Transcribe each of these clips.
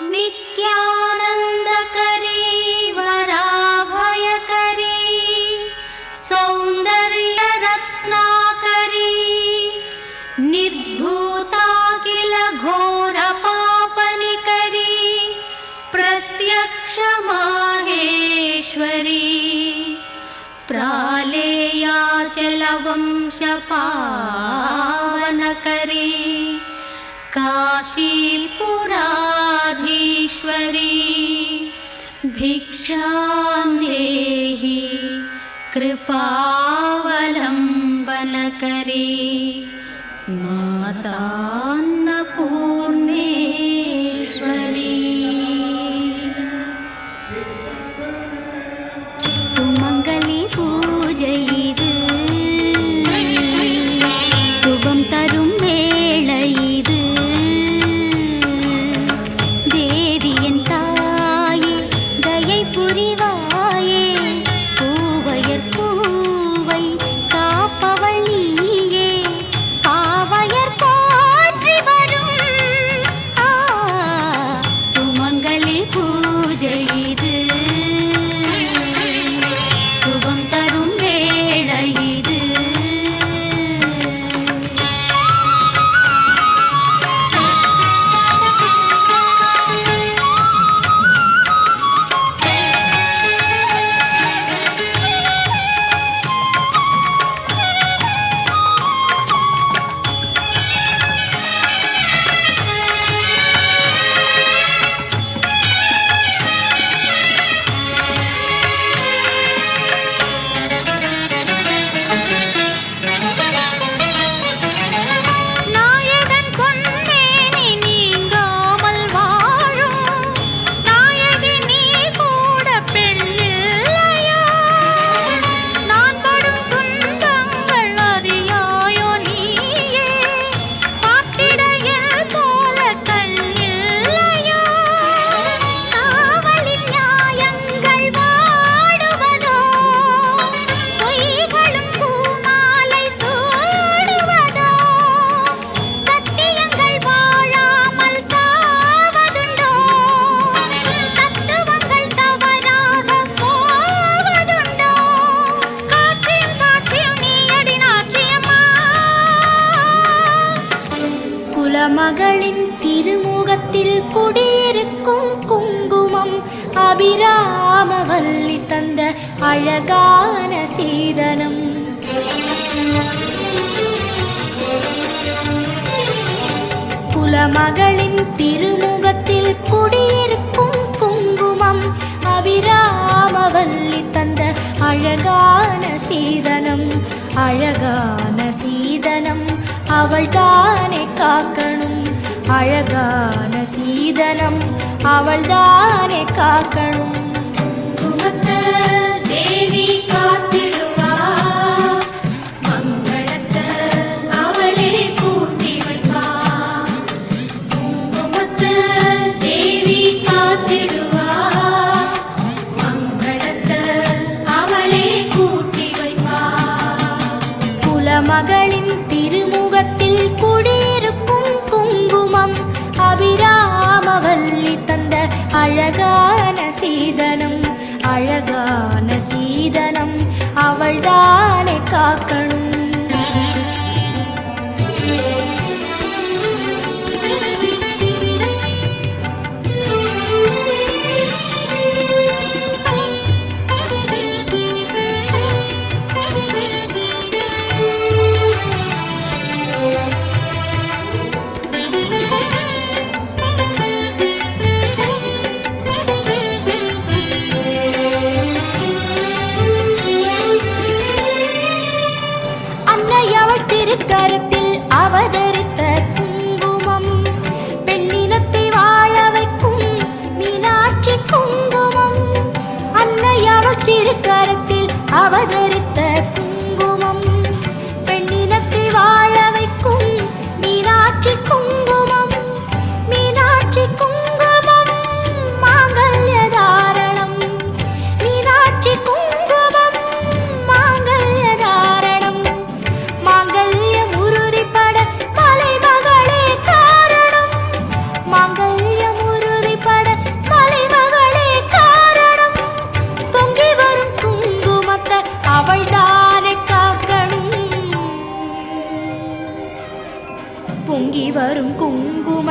नित्यानन्दकरी वराभयकरी सौन्दर्यरत्नाकरी निर्धूता किल घोरपापनिकरी प्रत्यक्षमाहेश्वरी प्रालेयाचलवंशपावनकरी काशीपुराधीश्वरी भिक्षां देहि कृपावलम्बनकरी मातान्नपूर्णेश्वरी அழகான சீதனம். குலமகளின் திருமுகத்தில் குடியிருக்கும் குங்குமம் அபிராமவல்லி தந்த அழகான சீதனம். அழகான சீதனம் அவள் தானே காக்கணும். அழகான சீதனம் அவள் தானே காக்கணும். குலமகளின் திருமுகத்தில் குடியிருக்கும் குங்குமம் அபிராமவல்லி தந்த அழகான சீதனம் அழகான அவள்தானே காக்கணும்.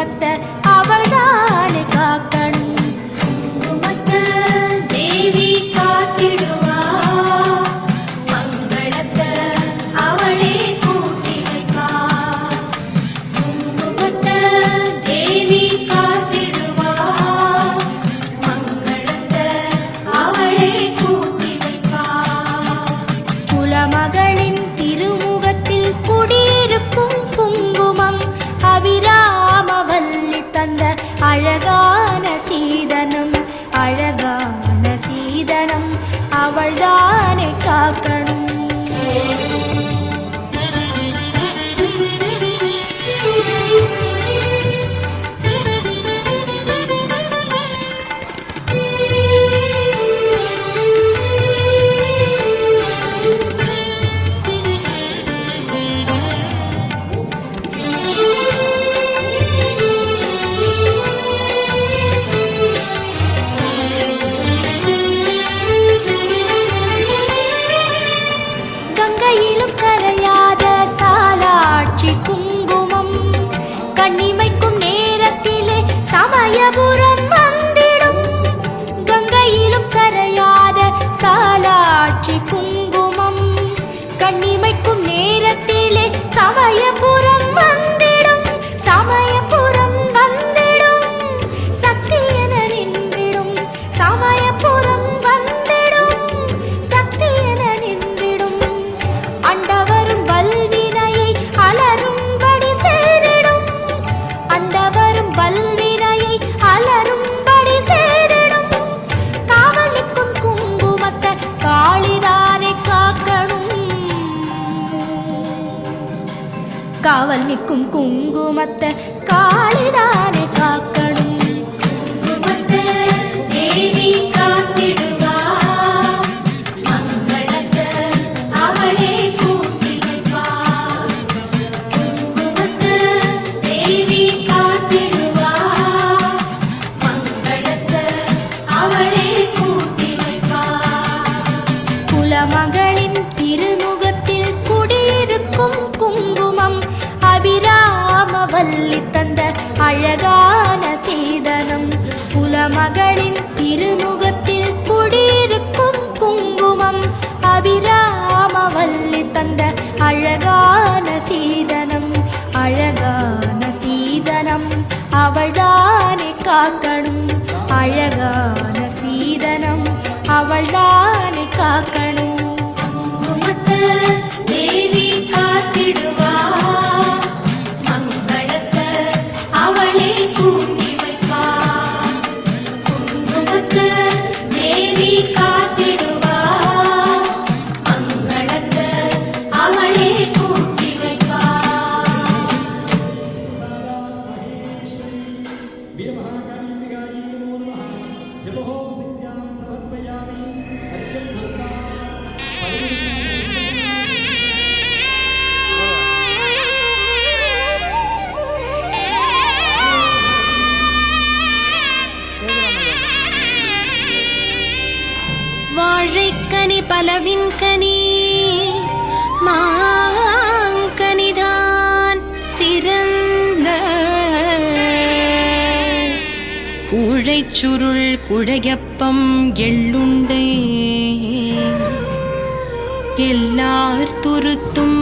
கத்த அவள் தானே காக்கணும்? கல்வினையை அலரும்படி சேரணும். காவலிக்கும் குங்குமத்தை காளிதாரை காக்கணும். காவல் நிற்கும் குங்குமத்தை காளிதாரை அழகான சீதனம் அழகான சீதனம் அவள்தானே காக்கணும். அழகான சீதனம் அவள்தானே காக்கணும். தேவி மரவின்கனி மாங்கனிதான் சிறந்த. கூழைச்சுருள் குழையப்பம் எள்ளுண்டை எல்லார் துருத்தும்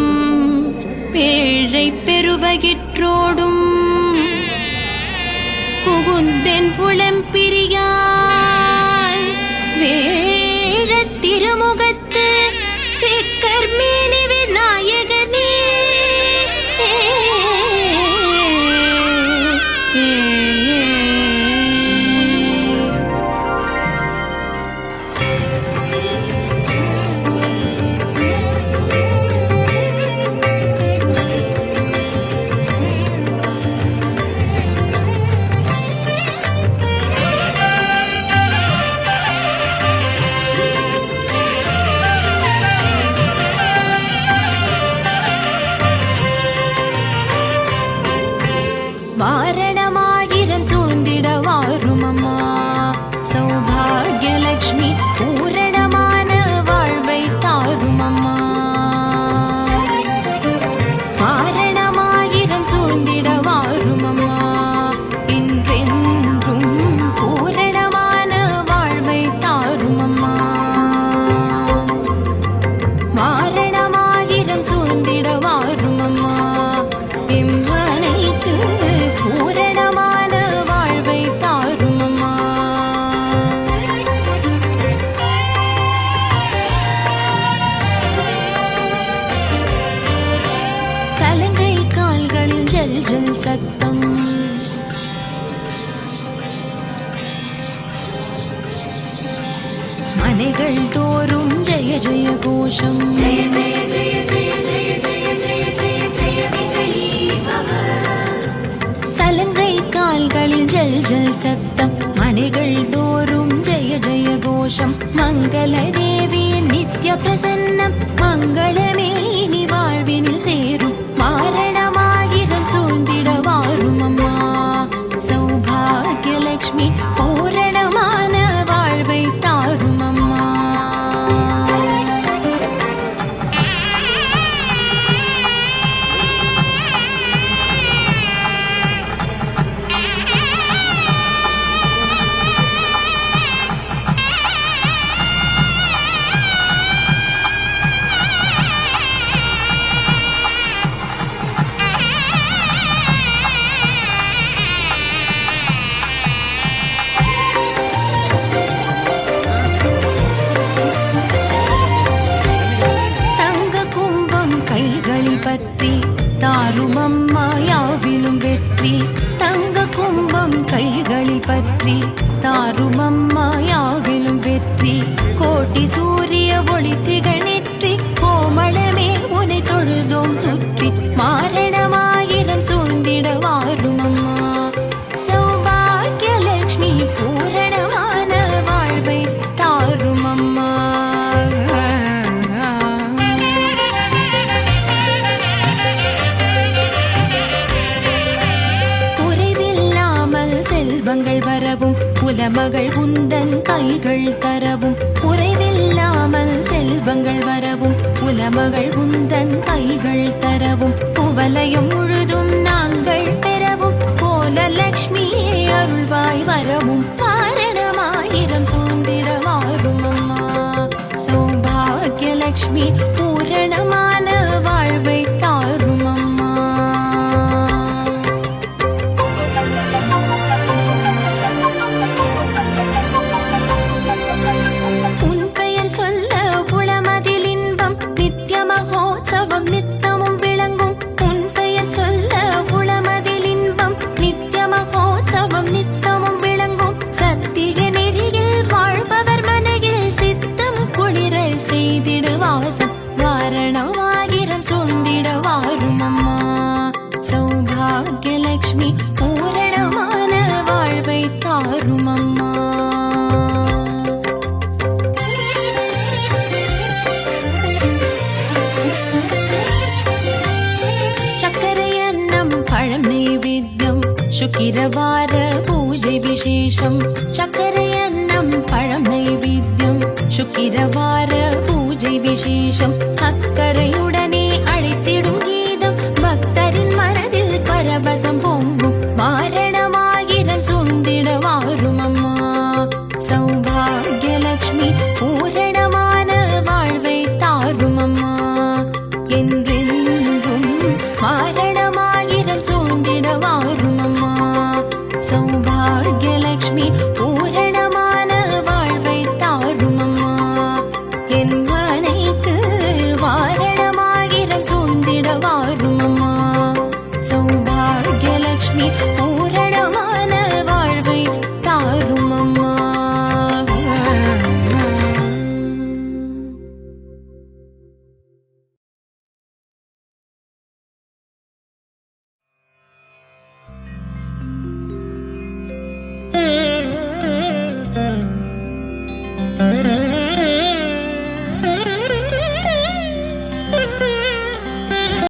பேழை பெருவகிற்றோடும் புகுந்தென் புலம்பிரியா மனைகள் தோறும் ஜெய ஜெய கோஷம் ஜெய ஜெய ஜெய ஜெய ஜெய ஜெய ஜெய ஜெய ஜெய விஜயி சலங்கை கால்களில் ஜல் ஜல் சத்தம் மனைகள் தோறும் ஜெய ஜெய கோஷம் மங்கள தேவி நித்ய பிரசன்னம் மங்களமே கண்கள் విశేషం చక me.